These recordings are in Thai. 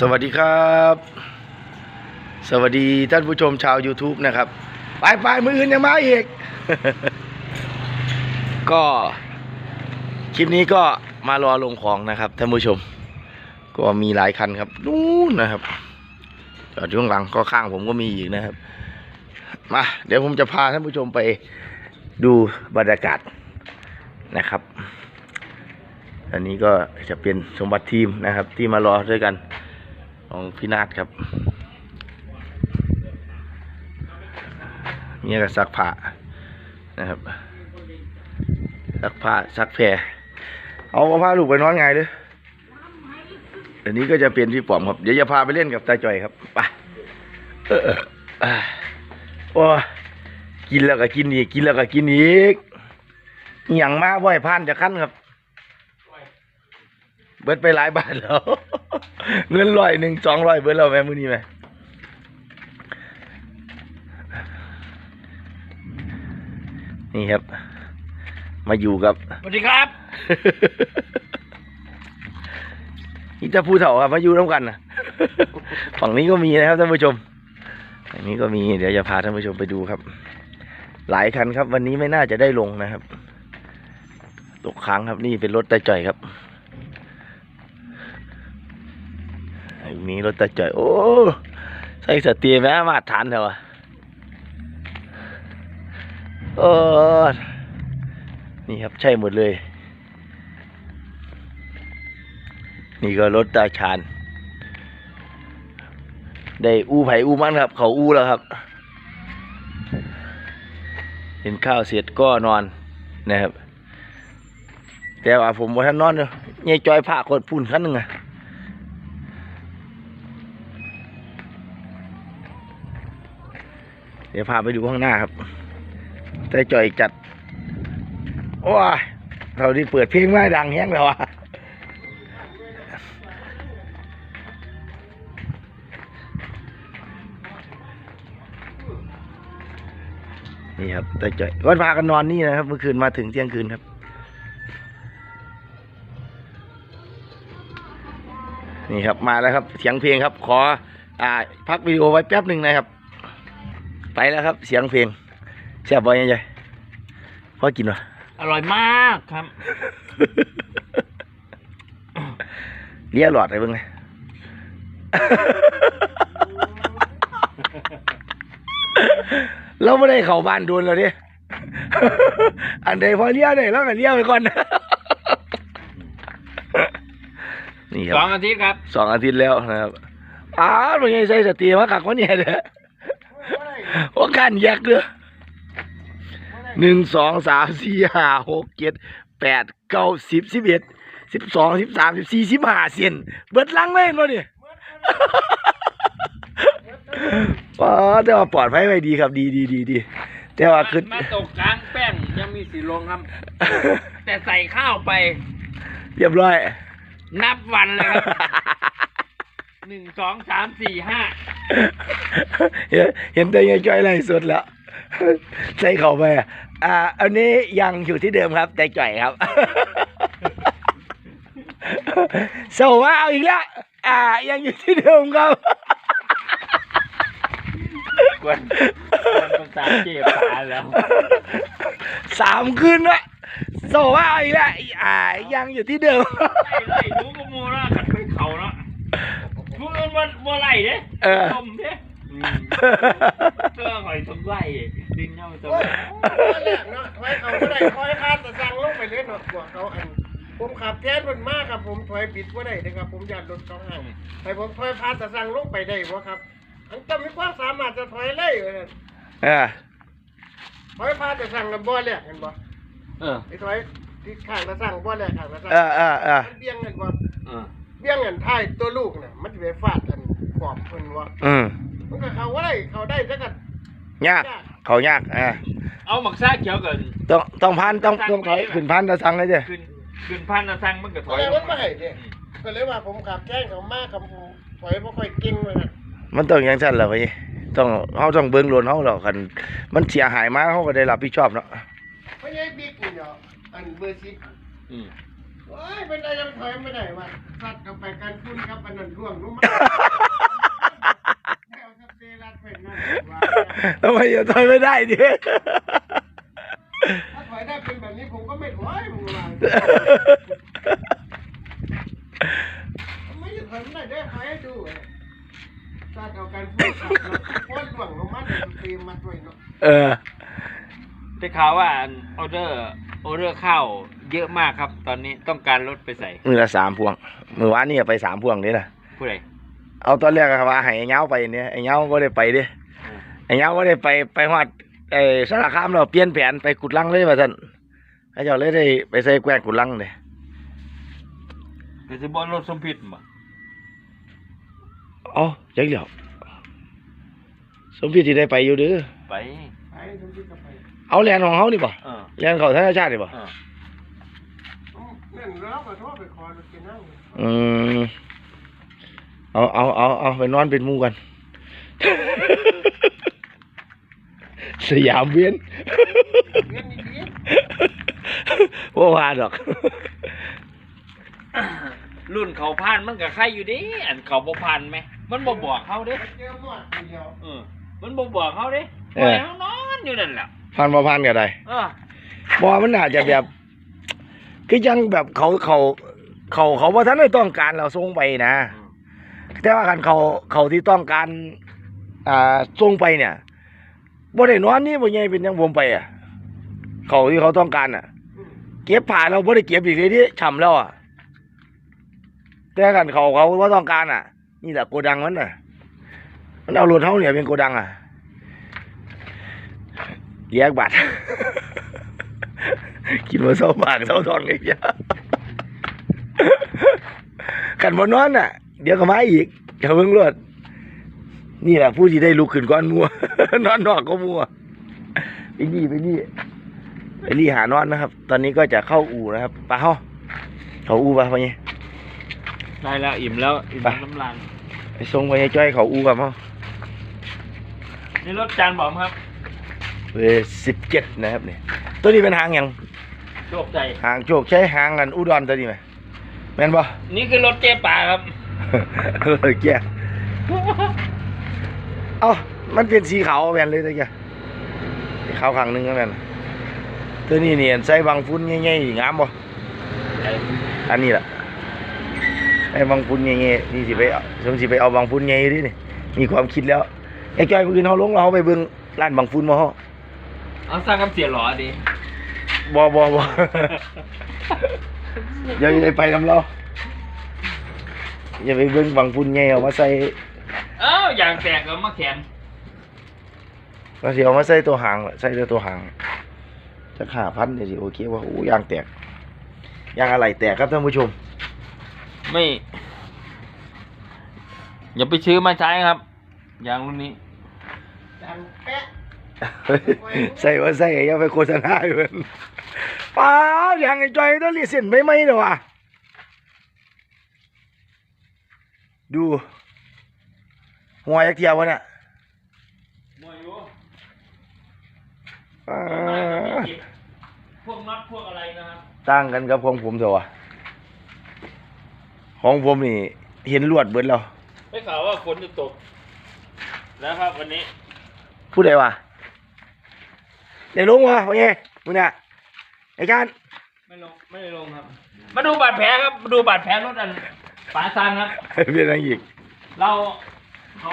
สวัสดีครับ สวัสดีท่านผู้ชมชาว YouTube นะครับ ไปไปมืออื่นยังมาอีก ก็คลิปนี้ก็มารอลงของนะครับท่านผู้ชม ก็มีหลายคันครับนู่นนะครับจอดอยู่ข้างหลังก็ข้างผมก็มีอีกนะครับ มา เดี๋ยวผมจะพาท่านผู้ชมไปดูบรรยากาศนะครับ อันนี้ก็จะเป็นสมบัติทีมนะครับ ที่มารอด้วยกัน ของพี่นาฏครับเนี่ยก็ซักผ้านะครับซักผ้าซักแพรเอาผ้าลูกไปนอนไงเลยอันนี้ก็จะเป็นพี่ป๋อมครับ เดี๋ยวจะพาไปเล่นกับตาจ่อยครับไปโอ้กินแล้วก็กินอีก กินแล้วก็กินอีกอหย่างมาบ่อยผ่านจะขั้นครับ เบิดไปหลายบาทแล้ว เงินร้อยหนึ่งสองร้อยเบิดแล้วแม่มือนี้ไหมนี่ครับ มาอยู่กับสวัสดีครับนี่จะพูดเถ่าครับมาอยู่ร่วมกันนะฝั่งนี้ก็มีนะครับท่านผู้ชมฝั่งนี้ก็มีเดี๋ยวจะพาท่านผู้ชมไปดูครับ หลายคันครับ วันนี้ไม่น่าจะได้ลงนะครับ ตกค้างครับนี่เป็นรถตาจ่อยครับอั นี้รถตาจ่อย โอ้ใส่สตีแม่มาตรฐานเถอะวะโอ้นี่ครับใช่หมดเลย นี่ก็รถตาชานได้อู้ไผ่อู้มันครับ เขาอู้แล้วครับเห็นข้าวเสร็จก็นอนนะครับ แต่ว่าผมว่าท่านนอนเนาะยจอยผ้าคนพุ่นขั้นหนึ่งอะ เดี๋ยวพาไปดูข้างหน้าครับแต่จอยจัด โอ้ยเราที่เปิดเพลงไม่ดังแห้งแล้วอะนี่ครับแต่จอยก็พากันนอนนี่นะครับ เมื่อคืนมาถึงเที่ยงคืนครับ นี่ครับมาแล้วครับ เสียงเพลงครับ ขอ อ่า พักวิดีโอไว้แป๊บหนึ่งนะครับ ไปแล้วครับ เสียงเพลงแซ่บบ่ยังไงพอกินวะอร่อยมากครับเลี้ยหลอดอะไรบ้างไงเราไม่ได้เข้าบ้านโดนแล้วดิอันใดพอเลี้ยได้แล้วก็เลี้ยไปก่อนนี่คสอรังบอาทิตย์ครับสองอาทิตย์แล้วนะครับอ้าวเป็นไงใส่สติมาขักวะเนี่ยเด้อ ว่าการแยกเด้อหนึ่งสองสามสี่ห้าหกเจ็ดแปดเก้าสิบสิบเอ็ดสิบสองสิบสามสิบสี่สิบห้าเซนเบิดลังเลยมั้เนี่ยป้าแต่ว่าปลอดภัยไว้ดีครับดีดีดีดีแต่ว่าคือมาตกกลางแป้งยังมีสีลงครับ แต่ใส่ข้าวไป เรียบร้อย นับวันเลยครับหนึ่งสองสามสี่ห้า เห็นเห็นแต่ยังจ้อยไรสุดแล้วใส่เข้าไปอะอ่า อันนี้ยังอยู่ที่เดิมครับ แต่จ่อยครับโซว่าเอาอีกแล้วอ่า ยังอยู่ที่เดิมครับกวนกวนภาษาเจ็บขาแล้วสามคืนละโซว่าเอาอีกแล้วอ่ายังอยู่ที่เดิมไล่ไล่รู้ก็โมละขัดไปเขาเนาะ พูดมันว่าว่าไล่เด้เออชมเด้อืมเสื้อหอยทำไล่ดินเน่าทำโอ้ไล่ยแรกเนาะถอยเขาก็ได้ถอยคานแต่สั่งลงไปเลยเนาะกว่าเขาอัน ผมขับแทนมันมากครับผมถอยบิดว่าได้นะครับ ผมอยากรถเขาห่างให้ผมถอยพานแต่สั่งลงไปได้บ่ครับ อันจะมีความสามารถจะถอยเลยเหรอเออ ถอยพานแต่สั่งกับบ่แรกเห็นบ่เออไอ้ถอยที่ข้างแต่สั่งบ่แรกข้างแต่สั่งเออเออเออมันเบี้ยงเงินบ่ เออ เบี้ยงเงินท้ายตัวลูกน่ะ มันสิไปฟาดกันขอบเพิ่นว่าอืมมันก็เขาว่าได้เขาได้จักกันยาก เขายากอ่าเอาหมักซ่าเขียวกันต้องต้องพันต้องต้องถอยขึ้นพันจะสั่งเลยเจ้ขึ้นขึ้นพันนะสั่งมันก็ถอะอยไรลมันงไม่ให้เด้ก็เลยว่าผมขับแจ้งเขามากครับผมถอยบ่ค่อยเก่งเลยนะมันต้องอย่างนั้นแหละพี่ต้องเขาต้องเบิ้งโลนเขาหรอกคันมันเสียหายมาเขาก็ได้รับผิดชอบเนาะไม่ใช่บิ๊กนี่เนาะอันเบอร์สิบอืม ว้ายเป็นไรยังถอยไม่ได้วะสัตว์กับไปกันพุ่นครับอันนั้นร่วงลงมาแล้วสเปรย์รัดไปนั่นว่าทำไมจะถอยไม่ได้ดิถ้าถอยได้เป็นแบบนี้ผมก็ไม่ถอยผมว่าไม่จะถอยไม่ได้ได้ถอยให้ดูเว้ยถ้าเอาการพูดสับเนาะพ้นหลวงลงมาเดี๋ยวสเปรย์มัดไว้เนาะเออได้ข่าวว่าออเดอร์ ออเดอร์ข้าวเยอะมากครับ ตอนนี้ต้องการรถไปใส่มือละสามพวง มือวานนี่ไปสามพวงนี่นะผู้ใดเอาตอนแรกก็ว่าให้ไอ้เงาไปเนี่ยไอ้เงาก็ได้ไปเด้อืมไอ้เงาก็ได้ไปไปฮอดไอ้สารคามเราเปลี่ยนแผนไปกุดลังเลยว่าท่านเขาเจ้าเลยได้ไปใส่แกว้งกุดลังเลยก็สิบอลรถสมพิษบ่เอ๋อจักเดียวสมพิธีได้ไปอยู่เด้อไปไปทุกที่ก็ไป เอาแลนของเขานี่ป่ะเออแลนเขาธนาชาตินี่ป่ะเออนั่นแล้วก็โทษไปคอยไปนั่งอืมเอาเอาเอาเอาไปนอนเป็นหมู่กัน สยามเวียน เรียนดีว่าว่าดอก รุ่นเขาพันมันก็ใครอยู่เดิอันเขาบ่พันไหมมันบ่บอกเขาเด้ๆไปเจอหมดเดียวเออมันบ่บอกเขาเด้เอปล่ออยเขานอนอยู่นั่นแหละ พันมาพันกันได้เออบอมันอาจจะแบบ คือยังแบบเขาเขาเขาเขาว่าท่านไม่ต้องการเราส่งไปนะ แต่ว่ากันเขาเขาที่ต้องการอ่าส่งไปเนี่ยบ่ได้นอนนี่บ่ใหญ่เป็นอยังผมไปอะ เขาที่เขาต้องการอะ เก็บผ่านเราบ่ได้เก็บอีกเลยที่ฉ่ำแล้วอะ แต่กันเขาเขาว่าต้องการอะ นี่แหละโกดังมันน่ะ มันเอารถเท่าเนี่ยเป็นโกดังอะ แยกบัตรคิดว่าเศร้าปากเศร้าทองอีกอย่ากันบนนอนน่ะ เดี๋ยวก็มาอีกอย่าเพิ่งรวดนี่แหละผู้ที่ได้ลุกขึ้นก้อนมัวนอนนอกก็มัวไปนี่ไปนี่ไปนี่หานอนนะครับ ตอนนี้ก็จะเข้าอู่นะครับไปาเฮาเขาอู่ปะพะเนี่ยได้แล้วอิ่มแล้วอิ่มไปน้ำลายไปส่งไปให้จ้อยเขาอู่กับเฮานี่รถจานบอมครับ เบอร์สิบเจ็ดนะครับเนี่ยตัวนี้เป็นหางหยังโชคใจ หางโชคใช้หางกันอุดรตัวนี้ไหมแม่นปะนี่คือรถเจ๊ป่าครับเออแกเอ้ามันเป็นสีขาวแม่นเลยตะเกียสีขาวข้างหนึงก็แม่นตัวนี้เนี่ยใส่บางฟุ้นง่ายๆงามบ่อันนี้ล่ะใส่บางฟุ้นง่ายๆนี่สิไปเอาสมสิไปเอาบางฟุ้นง่ายดินี่มีความคิดแล้วไอ้จ้อยมื้ออื่นเฮาลงแล้วเฮาไปเบิ่งร้านบางฟุ้นบ่เฮา เอาสร้างคำเสียหรอดิบ่บ่บ่อย่าไปไปนำเราอย่าไปเบิ่งบางฟุ้นง่ายเอามาใส่เอ้าอย่างแตกก็มาแขนเราสิเอามาใส่ตัวหางล่ะใส่แต่ตัวหางจะขาพันเนี่ยสิโอเคว่าโอ้ยางแตกยางอะไรแตกครับท่านผู้ชม ไม่ อย่าไปซื้อมาใช้ครับอย่างรุ่นนี้จังแปะ ใส่ว่าใส่อย่าไปโฆษณาอยู่มันป้าดยางไอ้จอยต้องรีเส้นไม่ไหมเด้อวะดูหัวยักเทียววะเนี่ยมวยอยู่ป๊าดพวกน็อตพวกอะไรนะครับต่างกันกับของผมเถอะวะของผมนี่ เห็นลวดเบิดแล้วได้ข่าวว่าฝนจะตก แล้วครับวันนี้ผู้ใดวะ เดี๋ยวลงวะว่าไงมึงเนี่ยไอ้การไม่ลงไม่ได้ลงครับ มาดูบาดแผลครับมาดูบาดแผลรถอันป๋าซันครับเป็นอะไรอีกเราเขา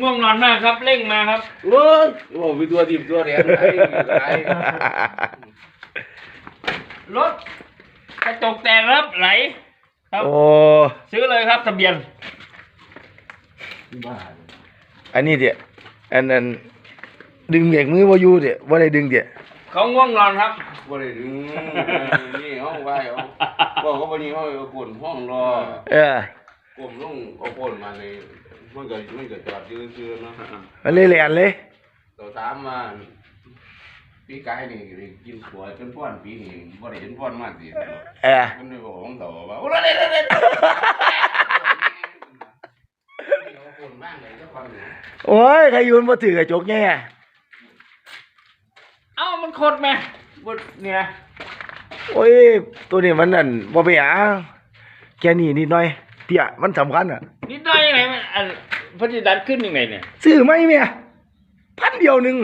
ง่วงนอนมากครับเร่งมาครับเว้ยโอ้มีตัวดิบตัวแดงไหนไหนรถกระจกแตกครับไหล ครับโอ้ซื้อเลยครับทะเบียนบ้าอันนี้เดี๋ยอันนั้น ดึงเบรกมือว่าอยู่เดี๋ยว่าได้ดึงเดี๋ยเขาง่วงนอนครับบ่ได้ดึงนี่ห้องไว้ห้องบอกเขาบ่นี้ห้องเอากดห้องรอเออกลมลงเอากดมาเลยมันก็มันก็จอดยืนซื่อๆเนาะมันเลยแหลนเลยตัวถามมาปีกายนี่ได้กินสวยเป็นพ่อนปีนี้บ่ได้เห็นพ่อนมาสิเออมันเลยบอกของต่อว่าโอ้ยเด้เอากดบ้างเลยเจ้าความนี่โอ้ยใครอยืนมาถือกระจกแง่ เอ้ามันโคตรแม่บดเนี่ยโอ้ย ตัวนี้มันนั่นบ่ไปหาแค่นี้นิดหน่อยเตี้ยมันสำคัญอะ นิดหน่อยยังไงมันอันเพอดีดันขึ้นยังไงเนี่ยซื้อไหมเมียพันเดียวหนึ่ง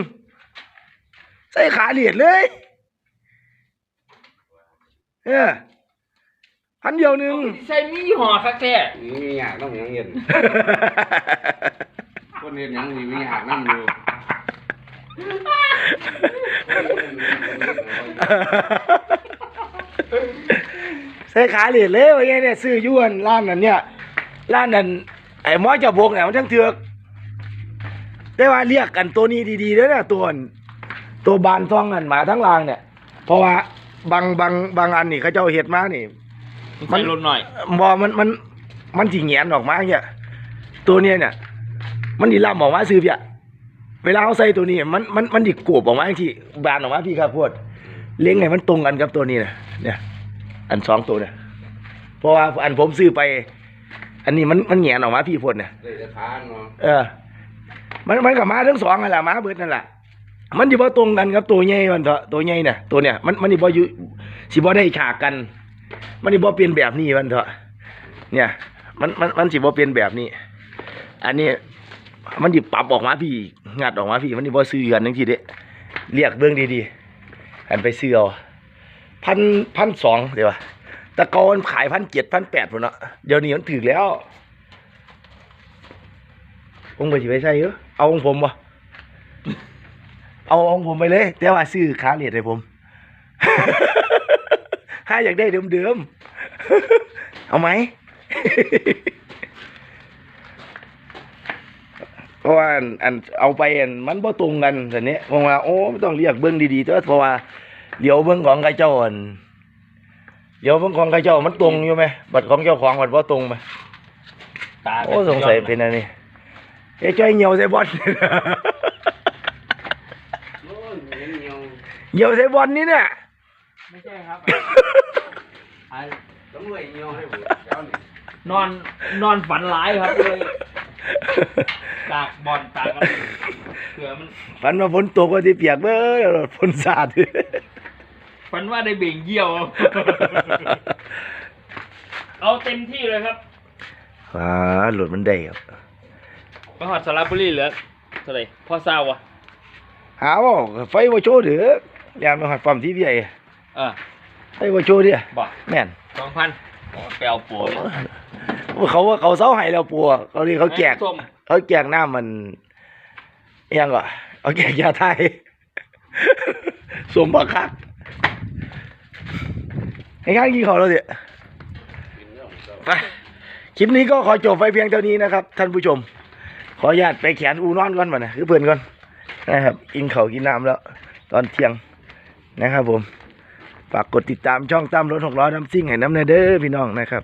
ใส่ขาเหรียญเลยเออพันเดียวหนึ่งใส่มีห่อคักแท้มีอยากน้ำหยังเย็นคนเห็นหยังมีมีอยากน้ำอยู่ ใส่ขาเหรียญเลยว่าไงเนี่ยซื้ออยวนร้านนั้นเนี่ยร้านนั้นไอ้หมอเจะบกเนี่ยมันทั้งเถือกได้ว่าเรียกกันตัวนี้ดีๆเด้อเนี่ยตัวอันตัวบานซองกันหมาทั้งรางเนี่ย เพราะว่าบางบางบางอันนี่เขาเจ้าเห็ดมานี่ใส่ลดหน่อย บอมันมันมันจีเงียนออกมาเนี่ยตัวเนี้ยเนี่ย มันดีล่ำออกมาซื้อเพี่ย เวลาเขาใส่ตัวนี้มันมันมันดิกวบออกมาที่บานออกมาพี่ครับพวดเลี้ยงไงมันตรงกันกับตัวนี้นะเนี่ยอันสองตัวเนี่ยเพราะว่าอันผมซื้อไป อันนี้มันมันแหงนออกมาพี่พวดเนี่ยเลยจะทานเนาะเออ มันมันกับมาทั้งสองนั่นแหละมาเบิดนั่นแหละมันดิบ่ตรงกันกับตัวใหญ่มันเถอะตัวใหญ่เนี่ยตัวเนี่ยมันมันดิบ่อยู่สิบ่ได้ฉากกัน มันดิบ่เปลี่ยนแบบนี้มันเถอะเนี่ย มันมันมันสิบ่เปลี่ยนแบบนี้ อันนี้มันดิปรับออกมาพี่ งัดออกมาพี่มันดิบ่ซื้อกันจังซี่เด้เรียกเบิ่งดีๆอันไปซื้อเอาพันพันสองเดี๋ยวต่ก่อนขายพันเจ็ดพันแปดพุ่นเนาะเดี๋ยวนี้มันถึกแล้วผมไปสิไปใส่เยอเอาของผมบ่เอาของผมไปเลย แต่ว่าซื้อขาเหรียญให้ผมถ้าอยากได้เดิมๆเอาไหม เพ ราะว่าอันอันเอาไปอันมันบ่ตรงกันแต่เนี้ยผมว่าโอ้ไม่ต้องเรียกเบิ้งดีๆเถอะเพราะว่าเดี๋ยวเบิ้งของกระเจ้าอันเดี๋ยวเบิ้งของกระเจ้ามันตรงอยู่ไหมบัตรของเจ้าของบัตรบ่ตรงไหมตาโอ้สงสัยเป็นอันนี้เอ้ยจ้อยเหี่ยวใส่บอลโอ้ยเหม็นเหี่ยวเหี่ยวใส่บอลนี่เนี่ยไม่ใช่ครับอันต้องเลยเหี่ยวให้ผมเจ้านี่นอนนอนฝันร้ายครับเลย ตากบอลตากอะไรเผื่อมันฝันว่าฝนตกก็ที่เปียกเบ้อฝนสาด ฝันว่าได้เบ่งเยี่ยว เอาเต็มที่เลยครับอ่าหลุดมันได้ครับไปหอดสระบุรีเหลือเท่าไหร่พ่อเศร้าวะหาว่าไฟว่าโชว์เด้อยามไปหอดปั๊มที่ใหญ่เออไฟว่าโชว์เด้อบอกแม่นสองพันไปเอาปัว เลยเขาว่าเขาเสาให้แล้วปัวเขาเรียกเขาแจกส้มเขาแจกน้ำมันอิหยังก่อเขาแจกยาไทยสมบักคักให้ข้างกินเขาแล้วเดี๋ยกินเรื่องของเจ้าไปคลิปนี้ก็ขอจบไปเพียงเท่านี้นะครับ ท่านผู้ชม ขออนุญาตไปแขนอูนอนก่อนมานะคือเพื่อนก่อนนะครับกินเขาวกินน้ำแล้ว ตอนเที่ยงนะครับผมฝากกดติดตามช่องตั้มรถหกล้อน้ำซิ่งให้น้ำเนเด้อพี่น้องนะครับ